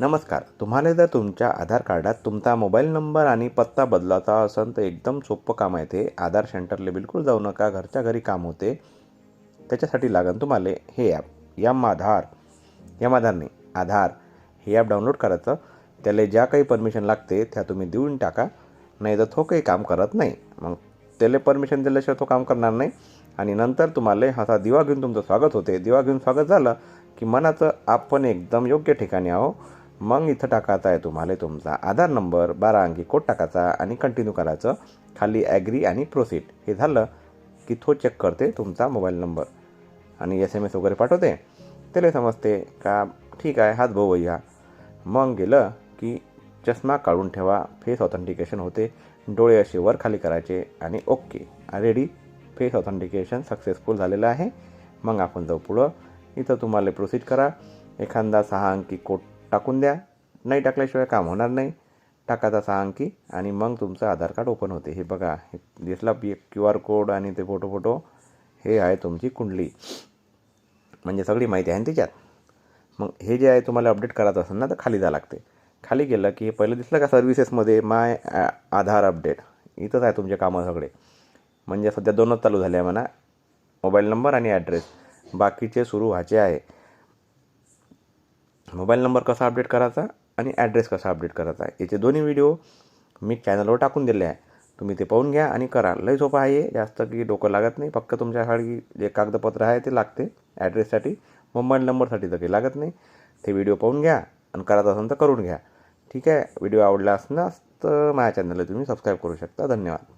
नमस्कार. तुम्हाला जर तुमच्या आधार कार्डात तुमचा मोबाईल नंबर आणि पत्ता बदलायचा असेल तर एकदम सोपं काम आहे ते. आधार सेंटरला बिलकुल जाऊ नका. घरच्या घरी काम होते. त्याच्यासाठी लागन तुम्हाला हे app M Aadhaar M Aadhaar नाही आधार हे ॲप डाउनलोड करायचं. त्याला ज्या काही परमिशन लागते त्या तुम्ही देऊन टाका. नाही तर तो काही काम करत नाही. मग त्याला परमिशन दिल्याशिवाय तो काम करणार नाही. आणि नंतर तुम्हाला असा दिवा घेऊन तुमचं स्वागत होते. दिवा घेऊन स्वागत झालं की मनाचं आपण एकदम योग्य ठिकाणी आहो. मग इथं टाकायचा आहे तुम्हाला तुमचा आधार नंबर बारा अंकी कोड टाकायचा आणि कंटिन्यू करायचं. खाली ॲग्री आणि प्रोसीड हे झालं की तो चेक करते तुमचा मोबाईल नंबर आणि एस एम एस वगैरे पाठवते. त्याला समजते का ठीक आहे हात भाऊ या. मग गेलं की चष्मा काढून ठेवा. फेस ऑथेंटिकेशन होते. डोळे असे वर खाली करायचे आणि okay. Ready face authentication successful झालेलं आहे. मग आपण जाऊ पुढं. इथं तुम्हाला प्रोसीड करा. एखादा सहा अंकी कोड टाकून द्या. नाही टाकल्याशिवाय काम होणार नाही. टाकाचा सहा अंकी आणि मग तुमचं आधार कार्ड ओपन होते. हे बघा हे दिसला पी क्यू आर कोड आणि ते फोटो फोटो. हे आहे तुमची कुंडली. म्हणजे सगळी माहिती आहे ना त्याच्यात मग हे जे आहे तुम्हाला अपडेट करायचं असेल ना तर खाली जा लागते. खाली गेलं की हे पहिलं दिसलं का सर्व्हिसेसमध्ये माय uh, आधार अपडेट इथंच आहे तुमचे कामं सगळे. म्हणजे सध्या दोनच चालू झाले आहे म्हणा. मोबाईल नंबर आणि ॲड्रेस बाकीचे सुरू व्हायचे आहे. मोबाईल नंबर कसा अपडेट करायचा आणि ॲड्रेस कसा अपडेट करायचा याचे दोन्ही व्हिडिओ मी चॅनलवर टाकून दिले आहे. तुम्ही ते पाहून घ्या आणि करा. लय सोपं आहे. जास्त की डोकं लागत नाही. फक्त तुमच्यासाठी जे कागदपत्र आहे ते लागते. ॲड्रेससाठी मोबाईल नंबरसाठी तर काही लागत नाही. ते व्हिडिओ पाहून घ्या आणि करायचं असेल तर करून घ्या. ठीक आहे? व्हिडिओ आवडला असणार तर माझ्या चॅनलला तुम्ही सबस्क्राईब करू शकता. धन्यवाद.